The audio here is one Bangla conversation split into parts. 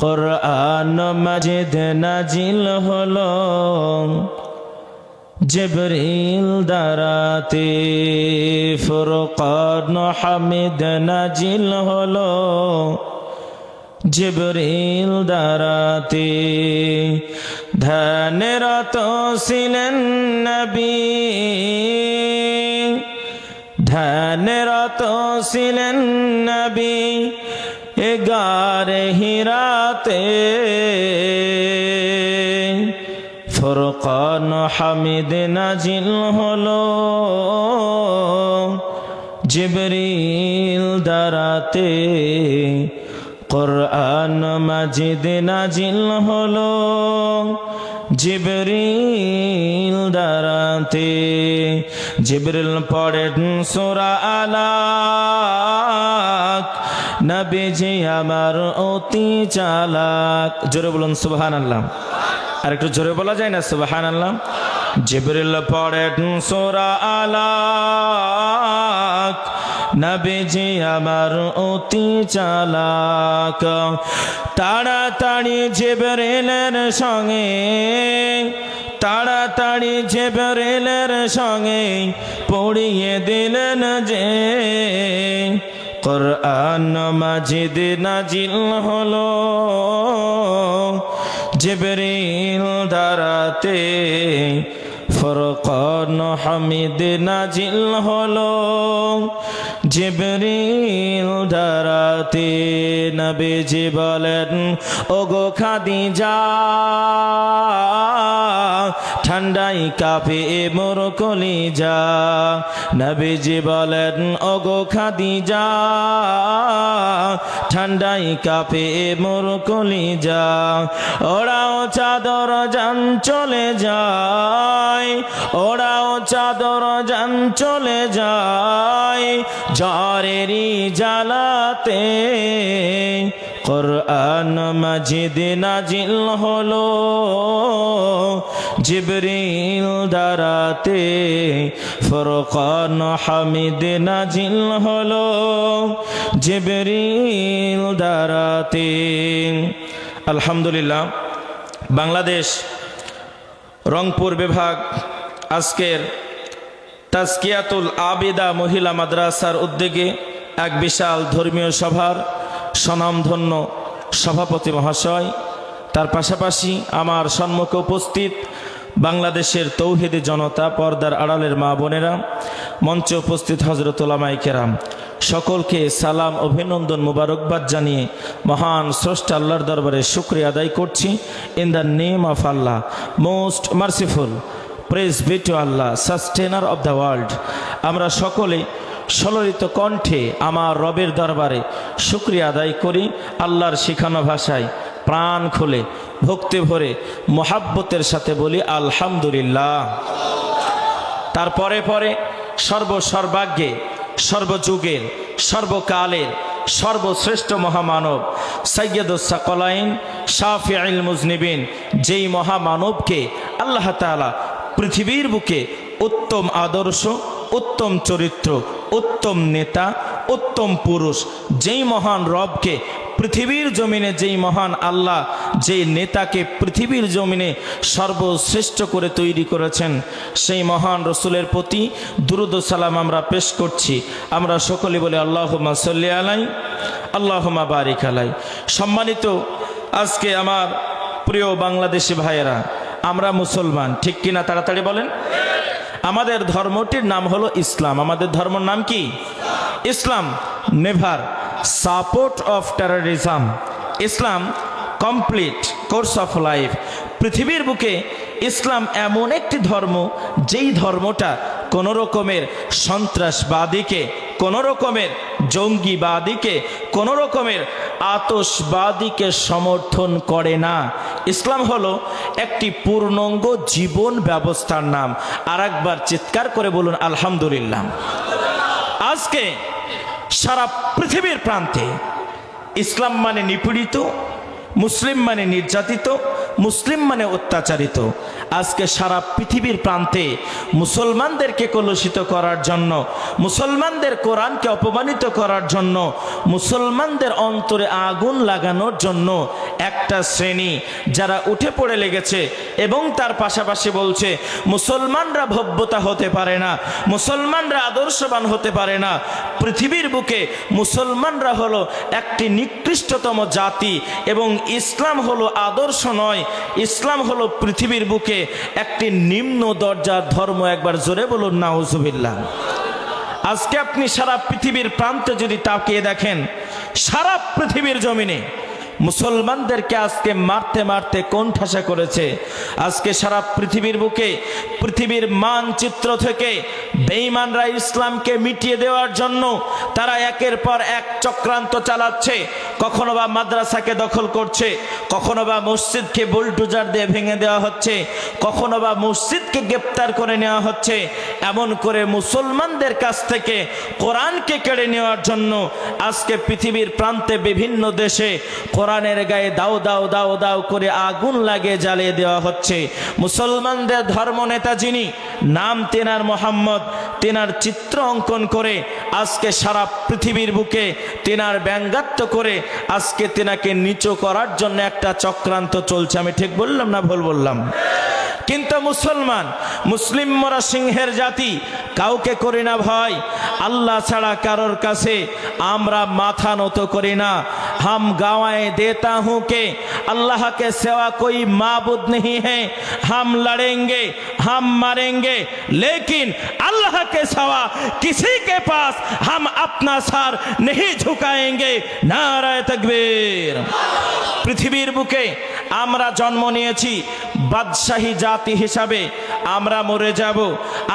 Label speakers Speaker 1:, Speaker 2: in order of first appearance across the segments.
Speaker 1: কোরআন মজিদ নাজিল হলো জিবরিল দারাতে ফুরকান হামিদ নাজিল হলো জিবরিল দারাতে ধ্যানেরত ছিলেন নবী ধ্যানেরত ছিলেন নবী। এগারে হিরাতে ফুরকান হামিদ নাজিল হলো জিবরিল দারাতে কোরআন মাজিদ নাজিল হলো জিবরিল দারাতে জিবরিল পড়েন সুরা আলাক নবীজি আমার অতি চালাক। জোরে বলুন সুবহান আল্লাহ আর একটু জোরে বলা যায় না সুবহান আল্লাহ জিবরিল পড়েন সুরা আলাক। নবীজি আমার অতি চালাক। তাড়াতাড়ি জিবরিলের সঙ্গে, তাড়াতাড়ি জিবরিলের সঙ্গে পড়িয়ে দিলেন যে কোরআন মাজিদ নাজিল হলো জিবরিল দারাতে ফরকান হামিদ নাজিল হলো জিবরিল দারাতে নবীজি বলেন, ওগো খাদিজা, ঠান্ডাই কাপে মোর কলিজা। নবীজি বলেন, ওগো খাদিজা, ঠান্ডাই কাপে মোর কলিজা। ওড়াও চাদর যান চলে যায় ওড়াও চাদর যান চলে যায়। ঝড়েরই জ্বালাতে কোরআন মাজিদ নাজিল হলো, জিবরিল দারাতে ফরকান হামিদ নাজিল হলো, জিবরিল দারাতে আলহামদুলিল্লাহ, বাংলাদেশ রংপুর বিভাগ আজকের তাজকিয়াতুল আবিদা মহিলা মাদ্রাসার উদ্যোগে এক বিশাল ধর্মীয় সভার স্বনামধন্য সভাপতি মহাশয়। তার পাশাপাশি আমার সম্মুখে উপস্থিত বাংলাদেশের তৌহিদি জনতা পর্দার আড়ালের মা বোনেরা, মঞ্চে উপস্থিত হজরতুলামাই কেরাম, সকলকে সালাম, অভিনন্দন, মুবারকবাদ জানিয়ে মহান স্রষ্টা আল্লাহর দরবারে শুক্রিয়া আদায় করছি। In the name of Allah, most merciful. Praise be to Allah sustainer of the world আমরা সকলে সললিত কণ্ঠে আমার রবের দরবারে শুক্রিয়া আদায় করি, আল্লাহর শিখানো ভাষায় প্রাণ খুলে ভক্তি ভরে মোহাব্বতের সাথে বলি, আলহামদুলিল্লাহ। তারপরে পরে সর্বসর্বাগ্যে, সর্বযুগের, সর্বকালের, সর্বশ্রেষ্ঠ মহামানব সৈয়দুসাকলাইন শাফি আইল মুজনিবিন, যেই মহামানবকে আল্লাহ তালা পৃথিবীর বুকে উত্তম আদর্শ, উত্তম চরিত্র, উত্তম নেতা, উত্তম পুরুষ, যেই মহান রবকে পৃথিবীর জমিনে, যেই মহান আল্লাহ, যেই নেতাকে পৃথিবীর জমিনে সর্বশ্রেষ্ঠ করে তৈরি করেছেন, সেই মহান রসুলের প্রতি দুরুদ সালাম আমরা পেশ করছি। আমরা সকলে বলে আল্লাহ সাল্লি আলাই আল্লাহমা বারিক আলাই। সম্মানিত আজকে আমার প্রিয় বাংলাদেশি ভাইয়েরা আমরা মুসলমান। ঠিক কিনা তাড়াতাড়ি বলেন? আমাদের ধর্মটির নাম হলো ইসলাম। আমাদের ধর্মের নাম কি? Islam, never, support of terrorism Islam, complete course of life. পৃথিবীর বুকে ইসলাম এমন একটি ধর্ম, যেই ধর্মটা কোনো রকমের সন্ত্রাসবাদীকে কোনো রকমের জঙ্গিবাদীকে কোনো রকমের আতসবাদীকে সমর্থন করে না। ইসলাম হলো একটি পূর্ণাঙ্গ জীবন ব্যবস্থার নাম। আর একবার চিৎকার করে বলুন, আলহামদুলিল্লাহ। আজকে সারা পৃথিবীর প্রান্তে ইসলাম মানে নিপীড়িত, মুসলিম মানে নির্যাতিত মুসলিম মানে অত্যাচারিত। আজকে সারা পৃথিবীর প্রান্তে মুসলমানদেরকে কলুষিত করার জন্য, মুসলমানদের কোরআনকে অপমানিত করার জন্য, মুসলমানদের অন্তরে আগুন লাগানোর জন্য একটা শ্রেণি যারা উঠে পড়ে লেগেছে এবং তার পাশাপাশি বলছে, মুসলমানরা ভব্যতা হতে পারে না, মুসলমানরা আদর্শবান হতে পারে না। পৃথিবীর বুকে মুসলমানরা হলো একটি নিকৃষ্টতম জাতি এবং ইসলাম হলো আদর্শ নয় ইসলাম হলো পৃথিবীর বুকে একটি নিম্ন দরজার ধর্ম একবার জোরে বলুন, নাউজুবিল্লাহ। আজকে আপনি সারা পৃথিবীর প্রান্তে যদি তাকিয়ে দেখেন, সারা পৃথিবীর জমিনে মুসলমানদেরকে আজকে মারতে মারতে কোণঠাসা করেছে। আজকে সারা পৃথিবীর বুকে, পৃথিবীর মানচিত্র থেকে বেঈমানরা ইসলামকে মিটিয়ে দেওয়ার জন্য তারা একের পর এক চক্রান্ত চালাচ্ছে, কখনো বা মাদ্রাসাকে দখল করছে কখনো বা মসজিদকে বুলডুজার দিয়ে ভেঙে দেওয়া হচ্ছে, কখনো বা মসজিদকে গ্রেপ্তার করে নেওয়া হচ্ছে এমন করে মুসলমানদের কাছ থেকে কোরআনকে কেড়ে নেওয়ার জন্য আজকে পৃথিবীর প্রান্তে বিভিন্ন দেশে কোরআনের গায়ে দাও দাও দাও দাও করে আগুন লাগিয়ে জ্বালিয়ে দেওয়া হচ্ছে। মুসলমানদের ধর্মনেতা যিনি, নাম তেনার মোহাম্মদ, তেনার চিত্র অঙ্কন করে আজকে সারা পৃথিবীর বুকে তেনার ব্যঙ্গাত্ম করে আজকে তেনাকে নিচু করার জন্য একটা চক্রান্ত চলছে। আমি ঠিক বললাম না ভুল বললাম? কিন্তু মুসলমান মুসলিম মরা সিংহের জাতি কাউকে করি না ভয় আল্লাহ ছাড়া কারোর কাছে আমরা মাথা নত করি না हम गवाए देता हूं के अल्लाह के सिवा कोई माबूद नहीं है हम लड़ेंगे हम मरेंगे लेकिन अल्लाह के सिवा किसी के पास हम अपना सार नहीं झुकाएंगे नाराय तकबीर পৃথিবীর বুকে আমরা জন্ম নিয়েছি বাদশাহী জাতি হিসাবে। আমরা মরে যাব,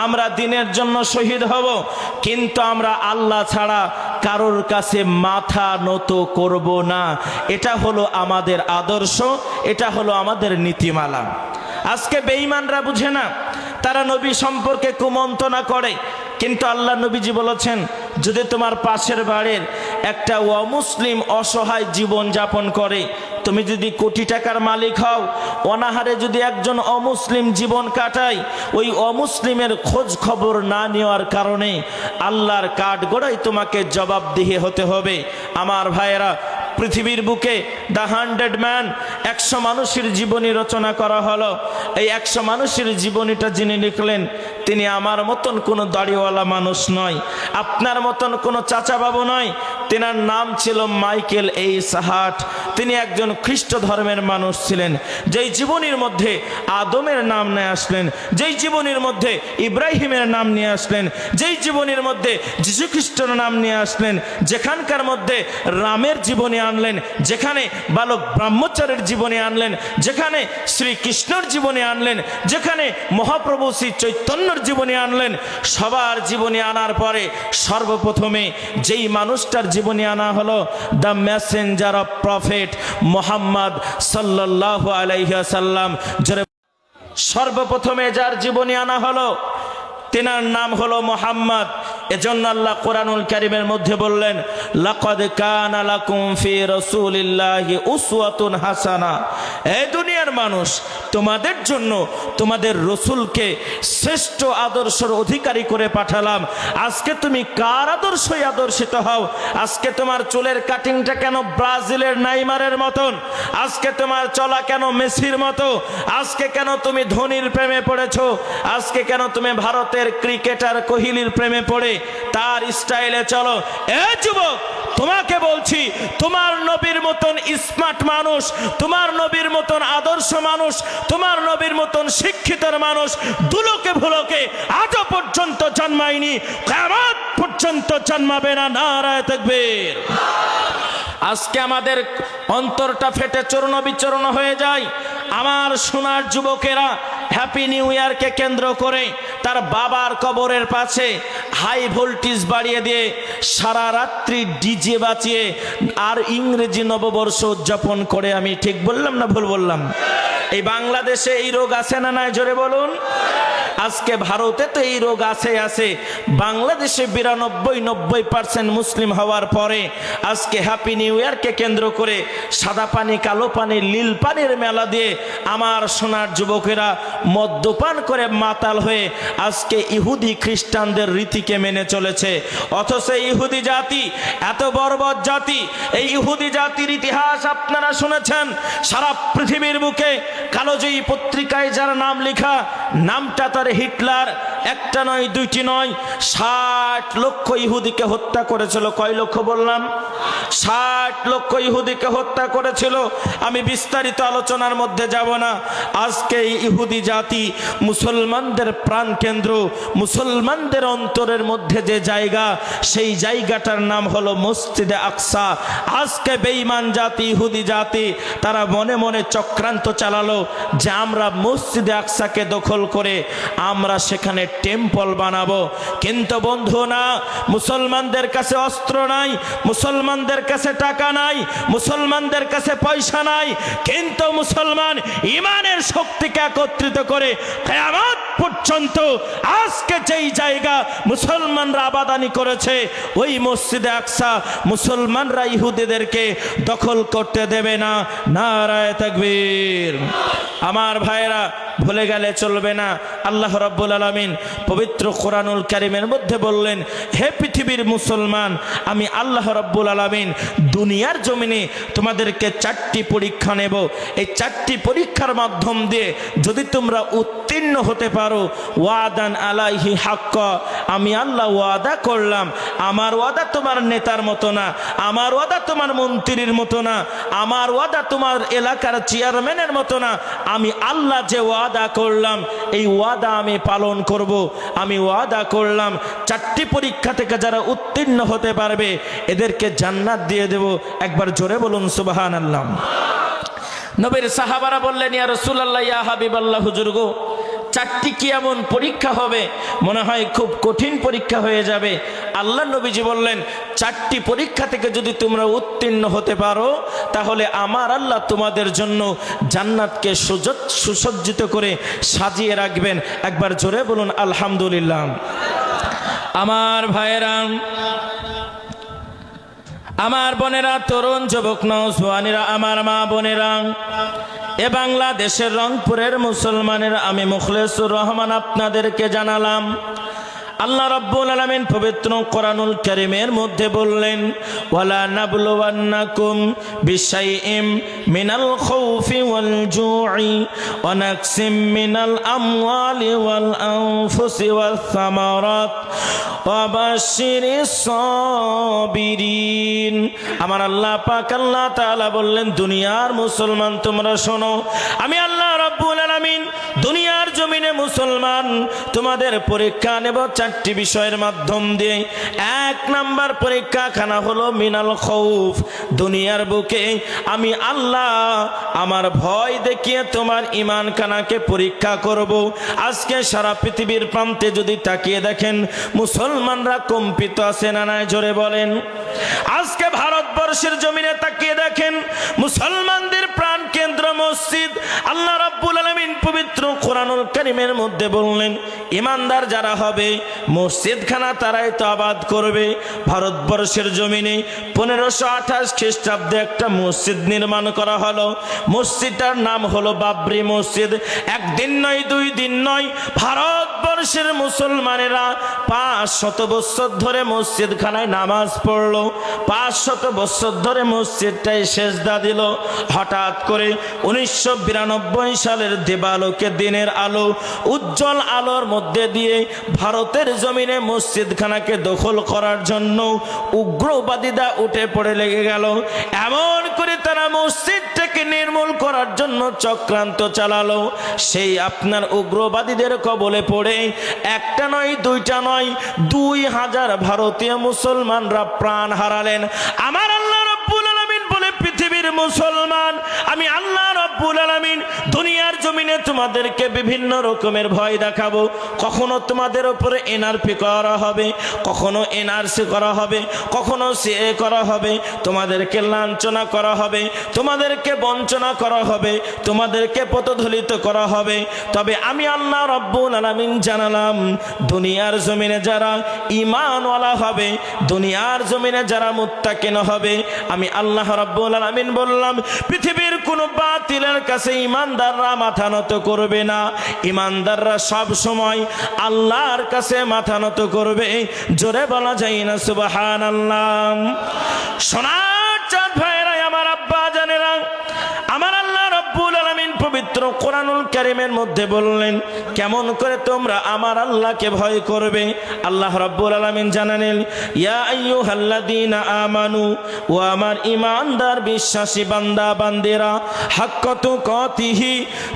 Speaker 1: আমরা দিনের জন্য শহীদ হব, কিন্তু আমরা আল্লাহ ছাড়া কারোর কাছে মাথা নত করব না। এটা হলো আমাদের আদর্শ, এটা হলো আমাদের নীতিমালা। আজকে বেঈমানরা বুঝে না, তারা নবী সম্পর্কে কুমন্তনা করে, কিন্তু আল্লাহ নবীজি বলেছেন যদি তোমার পাশের বাড়ির একটা অমুসলিম অসহায় জীবন যাপন করে, তুমি যদি কোটি টাকার মালিক হও, অনাহারে যদি একজন অমুসলিম জীবন কাটায়, ওই অমুসলিমের খোঁজ খবর না নেওয়ার কারণে আল্লাহর কাঠগড়াই তোমাকে জবাবদিহি হতে হবে। আমার ভাইয়েরা, পৃথিবীর বুকে দ্য হান্ড্রেড ম্যান একশো মানুষের জীবনী রচনা করা হলো। এই একশো মানুষের জীবনীটা যিনি লিখলেন তিনি আমার মতন কোনো দাড়িওয়ালা মানুষ নয়, আপনার মতন কোনো চাচা বাবু নয়। তেনার নাম ছিল মাইকেল এই সাহাট। তিনি একজন খ্রিস্ট ধর্মের মানুষ ছিলেন। যেই জীবনীর মধ্যে আদমের নাম নিয়ে আসলেন, যেই জীবনীর মধ্যে ইব্রাহিমের নাম নিয়ে আসলেন, যেই জীবনীর মধ্যে যীশুখ্রিস্টের নাম নিয়ে আসলেন, যেখানকার মধ্যে রামের জীবনী আনলেন, যেখানে বালক ব্রহ্মচারের জীবনী আনলেন, যেখানে শ্রীকৃষ্ণর জীবনী আনলেন, যেখানে মহাপ্রভু শ্রী চৈতন্যর জীবনে আনলেন, সবার জীবনে আনার পরে সর্বপ্রথমে যেই মানুষটার জীবনে আনা হলো the messenger of prophet Mohammad সাল্লাহ আলাইসাল্লাম জোরে সর্বপ্রথমে যার জীবনে আনা হলো তেনার নাম হলো মোহাম্মদ। এজন্য আল্লাহ কোরআনুল কারিমের মধ্যে বললেন, লাকাদ কানা লাকুম ফি রাসূলিল্লাহি উসওয়াতুন হাসানা। এই দুনিয়ার মানুষ, তোমাদের জন্য তোমাদের রসুলকে শ্রেষ্ঠ আদর্শের অধিকারী করে পাঠালাম। আজকে তুমি কার আদর্শই আদর্শিত হও? আজকে তোমার চুলের কাটিংটা কেন ব্রাজিলের নাইমারের মতন? আজকে তোমার চলা কেন মেসির মতো? আজকে কেন তুমি ধোনির প্রেমে পড়েছো? আজকে কেন তুমি ভারতের ক্রিকেটার কোহলির প্রেমে পড়ে, তার স্টাইলে চলো। এ যুবক, তোমাকে বলছি, তোমার নবীর মতন স্মার্ট মানুষ, তোমার নবীর মতন আদর্শ মানুষ, তোমার নবীর মতন শিক্ষিতর মানুষ, দুলোকে ভুলোকে আজও পর্যন্ত জন্মায়নি কেমন পর্যন্ত জন্মাবে না, নারায় তকবীর। আজকে আমাদের অন্তরটা ফেটে চূর্ণ বিচূর্ণ হয়ে যায়। আমার সোনার যুবকেরা হ্যাপি নিউ ইয়ারকে কেন্দ্র করে তার বাবার কবরের পাশে হাই ভোল্টেজ বাড়িয়ে দিয়ে সারা রাত্রি ডিজে বাঁচিয়ে আর ইংরেজি নববর্ষ উদযাপন করে আমি ঠিক বললাম না ভুল বললাম? এই বাংলাদেশে এই রোগ আছে না নাই? জোরে বলুন। আজকে ভারতে তো এই রোগ আছে আছে। বাংলাদেশে বিরানব্বই, নব্বই পার্সেন্ট মুসলিম হওয়ার পরে আজকে হ্যাপি নিউ ইয়ারকে কেন্দ্র করে সাদা পানি, কালো পানি, নীল পানির মেলা দিয়ে আমার সোনার যুবকেরা মদ্যপান করে মাতাল হয়ে আজকে ইহুদি খ্রিস্টানদের রীতিকে মেনে চলেছে। অথচ ইহুদি জাতি, এত বর্বর জাতি, এই ইহুদি জাতির ইতিহাস আপনারা শুনেছেন? সারা পৃথিবীর বুকে কালোজয়ী পত্রিকায় যার নাম লেখা, নামটা তার হিটলার একটা নয়, দুইটি নয়। ষাট লক্ষ ইহুদিকে হত্যা করেছিল। কয় লক্ষ বললাম? ষাট লক্ষ ইহুদিকে হত্যা করেছিল। আমি বিস্তারিত আলোচনার মধ্যে যাব না। আজকে ইহুদি জাতি মুসলমানদের প্রাণ কেন্দ্র মুসলমানদের অন্তরের মধ্যে যে জায়গা, সেই জায়গাটার নাম হলো মসজিদে আকসা। আজকে বেঈমান জাতি, ইহুদি জাতি, তারা মনে মনে চক্রান্ত চালালো যে আমরা মসজিদে আকসাকে দখল করে আমরা সেখানে টেম্পল বানাবো। কিন্তু বন্ধু না, মুসলমানদের কাছে অস্ত্র নাই, মুসলমানদের কাছে টাকা নাই, মুসলমানদের কাছে পয়সা নাই, কিন্তু মুসলমান ইমানের শক্তিকে একত্রিত করে কেয়ামত পর্যন্ত আজকে যেই জায়গা মুসলমানরা আবাদানি করেছে, ওই মসজিদে আকসা মুসলমানরা ইহুদিদেরকে দখল করতে দেবে না। নারায় তাকবীর। আমার ভাইরা ভুলে গেলে চলবে না। আল্লাহ রব্বুল আলমিন পবিত্র কোরআনুল কারিমের মধ্যে বললেন, হে পৃথিবীর মুসলমান, আমি আল্লাহ রব্বুল আলমিন দুনিয়ার জমিনে তোমাদেরকে চারটি পরীক্ষা নেব। এই চারটি পরীক্ষার মাধ্যম দিয়ে যদি তোমরা উত্তীর্ণ হতে পারো, ওয়াদান আলাইহি হাক্ক। আমি আল্লাহ ওয়াদা করলাম, আমার ওয়াদা তোমার নেতার মতো না, আমার ওয়াদা তোমার মন্ত্রীর মতো না, আমার ওয়াদা তোমার এলাকার চেয়ারম্যানের মতো না, আমি আল্লাহ যে ওয়াদা করলাম, এই ওয়াদা আমি পালন করব। আমি ওয়াদা করলাম, চারটি পরীক্ষা থেকে যারা উত্তীর্ণ হতে পারবে, এদেরকে জান্নাত দিয়ে দেব। একবার জোরে বলুন সুবাহান আল্লাহ নবীর সাহাবারা বললেন, ইয়া রসুল্লাহ ইয়া হাবিব আল্লাহ হুজুরগো চারটি কি এমন পরীক্ষা হবে? মনে হয় খুব কঠিন পরীক্ষা হয়ে যাবে। আল্লাহ নবীজি বললেন, চারটি পরীক্ষা থেকে যদি তোমরা উত্তীর্ণ হতে পারো, তাহলে আমার আল্লাহ তোমাদের জন্য জান্নাতকে সুজ- সুসজ্জিত করে সাজিয়ে রাখবেন। একবার জোরে বলুন, আলহামদুলিল্লাহ। আমার ভাইয়েরাম আমার বোনেরা, তরুণ যুবক নৌজওয়ানেরা আমার মা বোনেরা এ বাংলাদেশের রংপুরের মুসলমানের আমি মুখলেসুর রহমান আপনাদেরকে জানালাম। আল্লাহ রাব্বুল আলামিন পবিত্র কোরআনুল কারীমের মধ্যে বললেন, ওয়ালা নাবলুওয়ান্নাকুম বিশাইইম মিনাল খাউফি ওয়াল জু'i ওয়া নাকসিম মিনাল আমওয়ালি ওয়াল আনফুসি ওয়াস সামারাত ওয়া বাশশিরিস সাবিরিন। আমার আল্লাহ পাক আল্লাহ তাআলা বললেন, দুনিয়ার মুসলমান তোমরা শোনো, আমি আল্লাহ রাব্বুল আলামিন দুনিয়ার জমিনে মুসলমান, তোমাদের পরীক্ষা নেব চারটি বিষয়ের মাধ্যম দিয়ে। এক নাম্বার পরীক্ষা খানা হলো মিনাল খৌফ, দুনিয়ার বুকে। আমি আল্লাহ আমার ভয় দেখিয়ে তোমার ইমান খানাকে পরীক্ষা করব। আজকে সারা পৃথিবীর প্রান্তে যদি তাকিয়ে দেখেন, মুসলমানরা কম্পিত আছে না নাই, জোরে বলেন। আজকে ভারতবর্ষের জমিনে তাকিয়ে দেখেন, মুসলমানদের কেন্দ্র মসজিদ। আল্লাহ রাব্বুল আলামিন পবিত্র কোরআনুল কারীমের মধ্যে বললেন ইমানদার যারা হবে, মসজিদখানা তারাই তো আবাদ করবে। ভারতবর্ষের জমিনে পনেরোশো আঠাশ খ্রিস্টাব্দে একটা মসজিদ নির্মাণ করা হলো। মসজিদটার নাম হলো বাবরি মসজিদ। একদিন নয়, দুই দিন নয় ভারতবর্ষের মুসলমানেরা পাঁচ শত বছর ধরে মসজিদখানায় নামাজ পড়ল। পাঁচ শত বছর ধরে মসজিদটাই সেজদা দিল। হঠাৎ করে উনিশশো বিরানব্বই সালের দেবালোকে দিনের আলো, উজ্জ্বল আলোর মধ্যে দিয়ে ভারতের জমিনে মসজিদখানাকে দখল করার জন্য উগ্রবাদীরা উঠে পড়ে লেগে গেল। এমন করে তারা মসজিদটাকে নির্মূল করার জন্য চক্রান্ত চালালো। সেই আপনার উগ্রবাদীদের কবলে পড়ে একটা নয়, দুইটা নয়, দুই হাজার ভারতীয় মুসলমানরা প্রাণ হারালেন। আমার আল্লাহ রব্বুল আলামিন বলে, পৃথিবীর মুসলমান, আমি আল্লাহ রব্বুল আলামিন, দুনিয়ার জমিনে তোমাদেরকে বিভিন্ন রকমের ভয় দেখাবো। কখনো তোমাদের উপরে এনআরপি করা হবে, কখনো এনআরসি করা হবে, কখনো সিএ করা হবে, তোমাদেরকে লাঞ্ছনা করা হবে, তোমাদেরকে বঞ্চনা করা হবে, তোমাদেরকে পথদলিত করা হবে। তবে আমি আল্লাহ রব্বুল আলামিন জানালাম, দুনিয়ার জমিনে যারা ইমানওয়ালা হবে, দুনিয়ার জমিনে যারা মুত্তাকিন হবে, আমি আল্লাহ রব্বুল আলামিন বললাম, পৃথিবীর কোনো কোন বাতিলের কাছে ইমানদাররা মাথা নত করবে না। ইমানদাররা সব সময় আল্লাহর কাছে মাথা নত করবে। জোরে বলা যায় না সুবাহান আল্লাহ সোনার চাঁদ ভাইরা আমার আব্বা কোরআনুল কারিমের মধ্যে বললেন, কেমন করে তোমরা আমার আল্লাহকে ভয় করবে? আল্লাহ রব্বুল আলামিন জানালেন, ইয়া আইয়ুহাল্লাযীনা আমানু ও আমার ঈমানদার বিশ্বাসী বান্দা, বান্দেরা হাক্কাতু কতিহি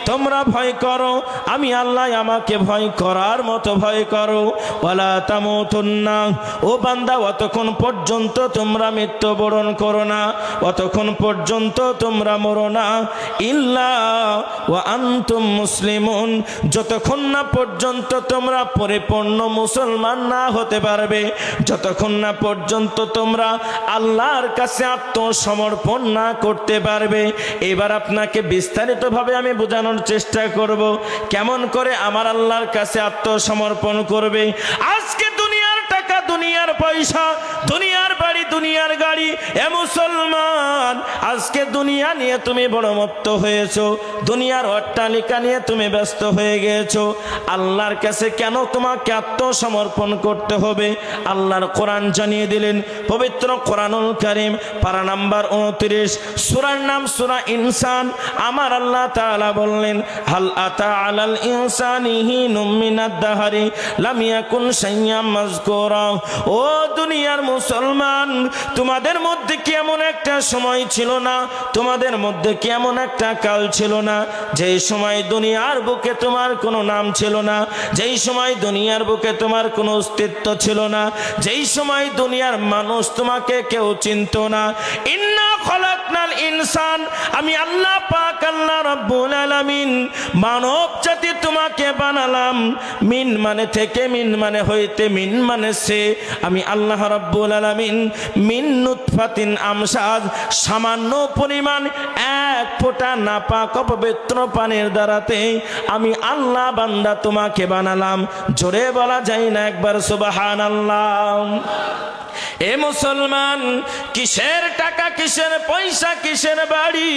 Speaker 1: তোমরা ভয় করো, আমি আল্লাহ আমাকে ভয় করার মতো ভয় করো। ও বান্দা, অতক্ষণ পর্যন্ত তোমরা মৃত্যুবরণ করো না, অতক্ষণ পর্যন্ত তোমরা মরো না, ইল্লা আন্তুম মুসলিমুন, যতক্ষণ না পর্যন্ত তোমরা পরিপূর্ণ মুসলমান না হতে পারবে, যতক্ষণ না পর্যন্ত তোমরা আল্লাহর কাছে আত্মসমর্পণ না করতে পারবে, এবার আপনাকে বিস্তারিতভাবে আমি বোঝানোর চেষ্টা করব, কেমন করে আমার আল্লাহর কাছে আত্মসমর্পণ করবে। আজকে দুনিয়ার পয়সা, দুনিয়ার বাড়ি, দুনিয়ার গাড়ি, এ মুসলমান, আজকে দুনিয়া নিয়ে তুমি বড় মত্ত হয়েছো, দুনিয়ার অট্টালিকা নিয়ে তুমি ব্যস্ত হয়ে গিয়েছো আল্লাহর কাছে কেন তোমাকে আত্মসমর্পণ করতে হবে? আল্লাহর কোরআন জানিয়ে দিলেন, পবিত্র কোরআনুল কারিম, পারা নাম্বার উনত্রিশ, সুরার নাম সুরা ইনসান। আমার আল্লাহ তাআলা বললেন, হাল আতা আলাল ইনসানিহি নুমিনাদ দাহারি, লাম ইয়াকুন শাইয়াম মাযকুরা। ও দুনিয়ার মুসলমান তোমাদের মধ্যে কি এমন একটা সময় ছিল না, তোমাদের মধ্যে কি এমন একটা কাল ছিল না। যেই সময় দুনিয়ার বুকে তোমার কোনো নাম ছিল না, যেই সময় দুনিয়ার বুকে তোমার কোনো অস্তিত্ব ছিল না, যেই সময় দুনিয়ার মানুষ তোমাকে কেউ চিনত না। ইন্না খলাকনাল ইনসান, আমি আল্লাহ পাক, আল্লাহ রব্বুল আলামিন মানব জাতি তোমাকে বানালাম। মিন মানে থেকে, মিন মানে হইতে, মিন মানে সে। আমি আল্লাহ রব্বুল আলামিন মিন নুতফাতিন আমসাজ, সামান্য পরিমাণ এক ফোঁটা নাপাক অপবিত্র পানের দ্বারাতে আমি আল্লাহ বান্দা তোমাকে বানালাম। জোরে বলা যায় না একবার সুবাহান আল্লাহ এ মুসলমান, কিসের টাকা, কিসের পয়সা, কিসের বাড়ি?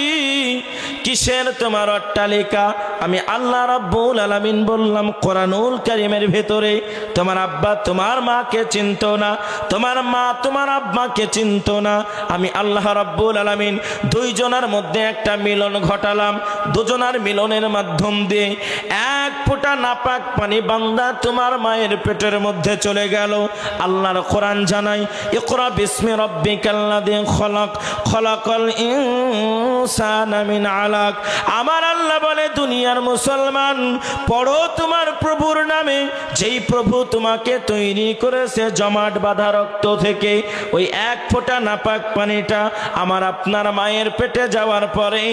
Speaker 1: কিসের তোমার অট্টালিকা? আমি আল্লাহ রাব্বুল আলামিন বললাম, কোরআনুল কারিমের ভেতরে তোমার আব্বা তোমার মাকে চিনতো না, তোমার মা তোমার আব্বাকে চিনতো না। আমি আল্লাহ রাব্বুল আলামিন দুইজনের মধ্যে একটা মিলন ঘটালাম, দুজনার মিলনের মাধ্যম দিয়ে এক ফোঁটা নাপাক পানি বান্দা তোমার মায়ের পেটের মধ্যে চলে গেল। আল্লাহর কোরআন জানাই ইকরা বিসমি রব্বিকাল্লাযী খলাক, খলাকাল ইনসানা মিন আলাক। আমার আল্লাহ বলে, দুনিয়ার মুসলমান, পড়ো তোমার প্রভুর নামে। যেই প্রভু তোমাকে তৈরি করেছে জমাট বাঁধা রক্ত থেকে, ওই এক ফোঁটা নাপাক পানিটা আমার আপনার মায়ের পেটে যাওয়ার পরে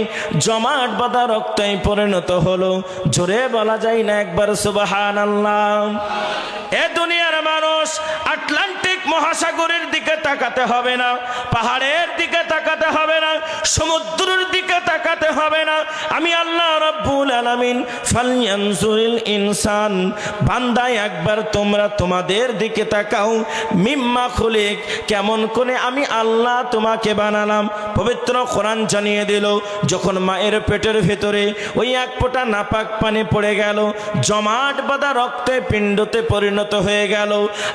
Speaker 1: জমাট বাঁধা রক্তই পরিণত হলো। জোরে বলা যায় না একবার সুবাহান আল্লাহ এ দুনিয়ার মানুষ আটলান্টিক মহাসাগরের দিকে তাকাতে হবে না, পাহাড়ের দিকে তাকাতে হবে না, সমুদ্রের দিকে তাকাতে হবে না। আমি আল্লাহ রব্বুল আলামিন ফালিয়ানজুরিল ইনসান। বান্দায় একবার তোমরা তোমাদের দিকে তাকাও। মিম্মা খুলিক, কেমন করে আমি আল্লাহ তোমাকে বানালাম। পবিত্র কোরআন জানিয়ে দিল, যখন মায়ের পেটের ভেতরে ওই এক ফোঁটা নাপাক পানি পড়ে গেল, জমাট বাঁধা রক্তে পিণ্ডতে পরিণত হয়ে গেল।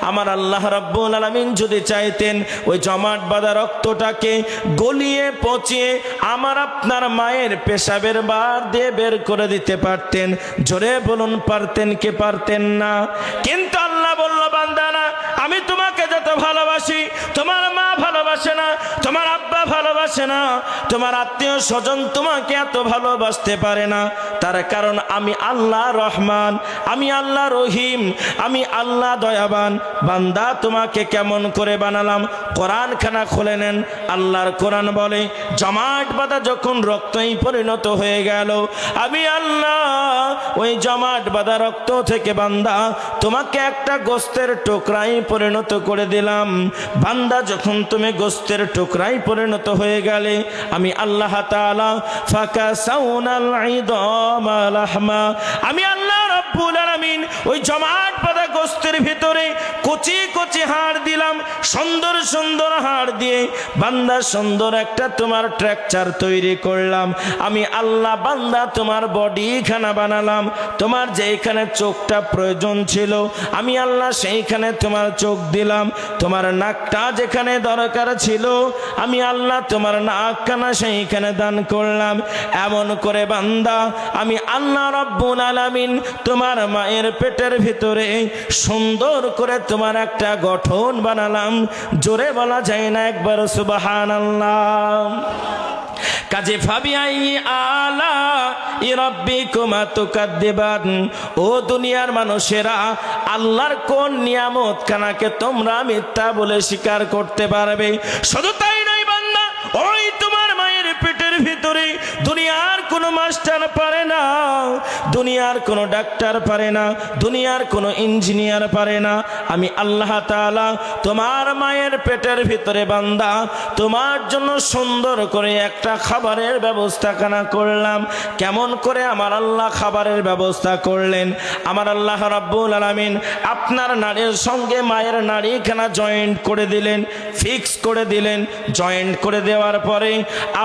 Speaker 1: আমার আল্লাহ রাব্বুল আলামিন যদি চাইতেন, ওই জমাট বাঁধা রক্তটাকে গলিয়ে পচিয়ে আমার আপনার মায়ের পেশাবের বার দিয়ে বের করে দিতে পারতেন। জোরে বলুন, পারতেন কে পারতেন না? কিন্তু আল্লাহ বলল বান্দানা আমি তোমাকে যত ভালোবাসি, তোমার মা ভালোবাসে না, তোমার আব্বা ভালোবাসে না, তোমার আত্মীয় স্বজন তোমাকে এত ভালোবাসতে পারে না। তার কারণ আমি আল্লাহ রহমান, আমি আল্লাহ রহিম, আমি আল্লাহ দয়াবান। বান্দা, তোমাকে কেমন করে বানালাম? কোরআন খানা খুলে নেন। আল্লাহর কোরআন বলে, জমাট বাঁধা যখন রক্তই পরিণত হয়ে গেল, আমি আল্লাহ, ওই জমাট বাঁধা রক্ত থেকে বান্দা, তোমাকে একটা গোস্তের টোকরাই পরিণত করে দিলাম। বান্দা, যখন তুমি গোস্তের টুকরাই পরিণত হয়ে গেলে, আমি আল্লাহ ফাকা আমি আল্লাহ রব্বুল আলামিন ওই গোস্তের ভিতরে হাড় দিলাম, সুন্দর সুন্দর হাড় দিয়ে বান্দা সুন্দর একটা তোমার ট্র্যাকচার তৈরি করলাম। আমি আল্লাহ বান্দা তোমার বডি খানা বানালাম, তোমার চোখটা প্রয়োজন ছিল, আমি আল্লাহ সেইখানে তোমার চোখ দিলাম, তোমার নাকটা যেখানে দরকার ছিল, আমি আল্লাহ তোমার নাকখানা সেইখানে দান করলাম। এমন করে বান্দা, আমি আল্লাহ রব্বুল আলামিন তোমার মায়ের পেটের ভিতরে সুন্দর করে তোমার একটা গঠন বানালাম। জোরে বলা যায় না একবার সুবাহান কাজে ফাবিআই আলা ইরাব্বি কুমা তুকাদ্দিবান। ও দুনিয়ার মানুষেরা, আল্লাহর কোন নিয়ামত কানাকে তোমরা মিথ্যা বলে স্বীকার করতে পারবে? শুধু তাই নয় কোনো মাস্টার পারে না, দুনিয়ার কোনো ডাক্তার পারে না, দুনিয়ার কোনো ইঞ্জিনিয়ার পারে না। আমি আল্লাহ তাআলা তোমার মায়ের পেটের ভিতরে বান্দা, তোমার জন্য সুন্দর করে একটা খাবারের ব্যবস্থা কানা করলাম। কেমন করে আমার আল্লাহ খাবারের ব্যবস্থা করলেন? আমার আল্লাহ রাব্বুল আলামিন আপনার নারীর সঙ্গে মায়ের নারীখানা জয়েন্ট করে দিলেন, ফিক্স করে দিলেন। জয়েন্ট করে দেওয়ার পরে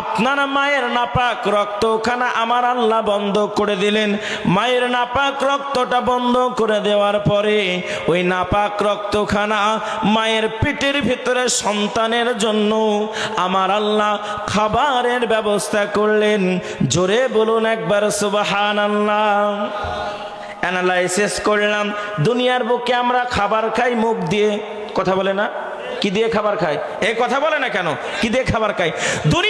Speaker 1: আপনার মায়ের নাপাক রক্তখানা আমার আল্লাহ বন্ধ করে দিলেন। মায়ের নাপাক রক্তটা বন্ধ করে দেওয়ার পরে ওই নাপাক রক্তখানা মায়ের পেটের ভিতরে সন্তানের জন্য আমার আল্লাহ খাবারের ব্যবস্থা করলেন। জোরে বলুন একবার সুবাহান আল্লাহ অ্যানালাইসিস করলাম, দুনিয়ার বুকে আমরা খাবার খাই, মুখ দিয়ে। কথা বলে না? কি দিয়ে খাবার খাই এই কথা বলে না কেন? কি দিয়ে খাবার খাই দুনিয়ার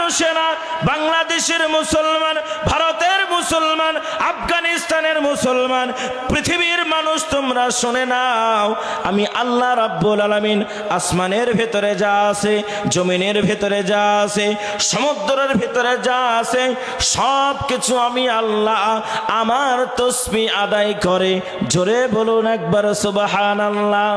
Speaker 1: মানুষেরা বাংলাদেশের মুসলমান, ভারতের মুসলমান, আফগানিস্তানের মুসলমান, পৃথিবীর মানুষ তোমরা শুনে নাও। আমি আল্লাহ রাব্বুল আলামিন আসমানের ভেতরে যা আছে, জমিনের ভেতরে যা আছে, সমুদ্রের ভেতরে যা আছে সব কিছু আমি আল্লাহ আমার তসবি আদায় করে। জোরে বলুন একবার সুবাহান আল্লাহ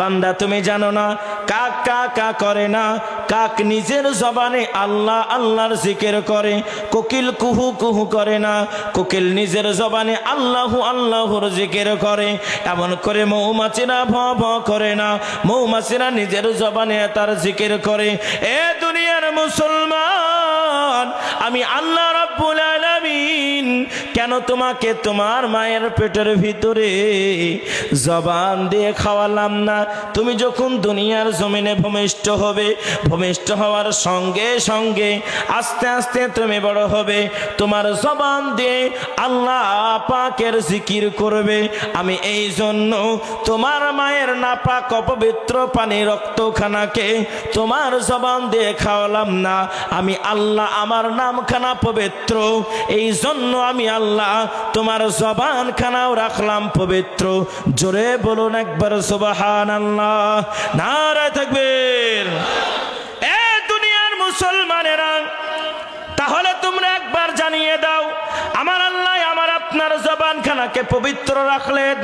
Speaker 1: বান্দা, তুমি জানো না কাক কা কা করে না, কাক নিজের জবানে আল্লাহ আল্লাহর জিকির করে, কোকিল কুহু কুহু করে না, কোকিল নিজের জবানে আল্লাহু আল্লাহর জিকির করে, এমন করে মৌমাছিরা ভ ভ করে না, মৌমাছিরা নিজের জবানে তার জিকির করে, এ দুনিয়ার মুসলমান, আমি আল্লাহ রাব্বুল আলামিন কেন তোমাকে তোমার মায়ের পেটের ভিতরে জবান দিয়ে খাওয়ালাম না? তুমি যখন দুনিয়ার জমিনে ভূমিষ্ঠ হবে, ভূমিষ্ঠ হওয়ার সঙ্গে সঙ্গে আস্তে আস্তে তুমি বড় হবে। তোমার জবান দিয়ে আল্লাহ পাকের জিকির করবে। আমি এই জন্য তোমার মায়ের নাপাক অপবিত্র পানি রক্তখানাকে তোমার জবান দিয়ে খাওয়ালাম না। আমি আল্লাহ আমার নামখানা পবিত্র। এই জন্য আমি আল্লাহ তোমার জবান খানাও রাখলাম পবিত্র। জোরে বলুন একবার সোবাহান আল্লাহ নারায় থাকবেন এ দুনিয়ার মুসলমানেরা খানাকে পবিত্র রাখলেন।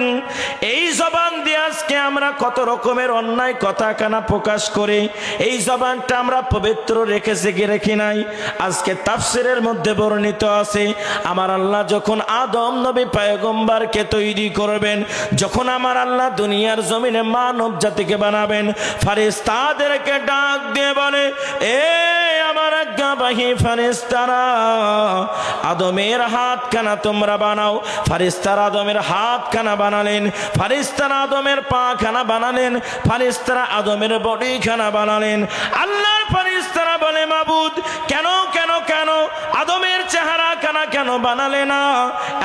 Speaker 1: এই জবান দিয়ে আজকে আমরা কত রকমের অন্যায় কথা কানা প্রকাশ করি। এই জবানটা আমরা পবিত্র রেখেছি কি রেখি নাই? আজকে তাফসিরের মধ্যে বর্ণিত আছে, আমার আল্লাহ যখন আদম নবী পায়গম্বারকে তৈরি করবেন, যখন আমার আল্লাহ দুনিয়ার জমিনে মানব জাতিকে বানাবেন ফারিস্তাদেরকে ডাক দিয়ে বলে, এ ফারিস্তারা আদমের হাত কানা তোমরা বানাও। ফারিস্তারা আদমের হাত কানা বানালেন ফারিস্তারা আদমের পা খানা বানালেন ফারিস্তারা আদমের বডি খানা বানালেন। আল্লাহর ফারিস্তারা বলে, মাবুদ, কেন কেন কেন? আদমের চেহারা কানা কেন বানালে না?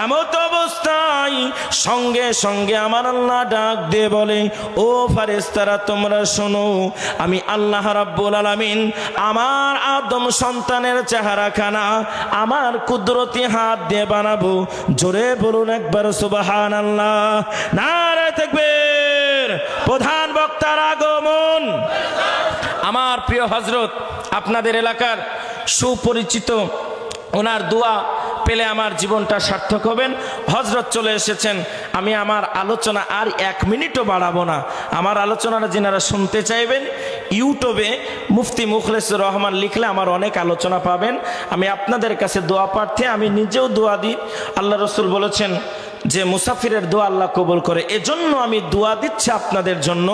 Speaker 1: এমত অবস্থায় সঙ্গে সঙ্গে আমার আল্লাহ ডাক দিয়ে বলে, ও ফারেস্তারা তোমরা শোনো, আমি আল্লাহ রাব্বুল আলামিন আমার আদম সন্তানের চেহারা খানা আমার কুদরতি হাত দিয়ে বানাবো। জোরে বলুন একবার সুবাহান আল্লাহ নারে থাকবে প্রধান বক্তার আগমন। আমার প্রিয় হজরত আপনাদের এলাকার সুপরিচিত ওনার দোয়া পেলে আমার জীবনটা সার্থক হবেন। হজরত চলে এসেছেন। আমি আমার আলোচনা আর এক মিনিটও বাড়াবো না। আমার আলোচনাটা যেনারা শুনতে চাইবেন, ইউটিউবে মুফতি মুখলেসুর রহমান লিখলে আমার অনেক আলোচনা পাবেন। আমি আপনাদের কাছে দোয়া প্রার্থী, আমি নিজেও দোয়া দিই। আল্লাহ রসুল বলেছেন যে মুসাফিরের দোয়া আল্লাহ কবুল করে, এজন্য আমি দোয়া দিচ্ছি আপনাদের জন্য।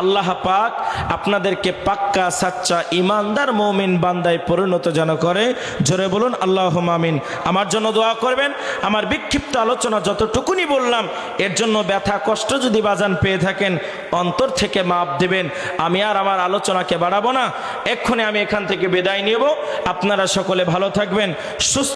Speaker 1: আল্লাহ পাক আপনাদেরকে পাক্কা, সাচ্চা, ইমানদার মৌমিন বান্দায় পরিণত যেন করে। জোরে বলুন আল্লাহ মামিন আমার জন্য দোয়া করবেন। আমার বিক্ষিপ্ত আলোচনা যতটুকুনি বললাম, এর জন্য ব্যথা, কষ্ট যদি বাজান পেয়ে থাকেন, অন্তর থেকে মাপ দেবেন। আমি আর আমার আলোচনাকে বাড়াবো না। এক্ষুনি আমি এখান থেকে বিদায় নেব। আপনারা সকলে ভালো থাকবেন, সুস্থ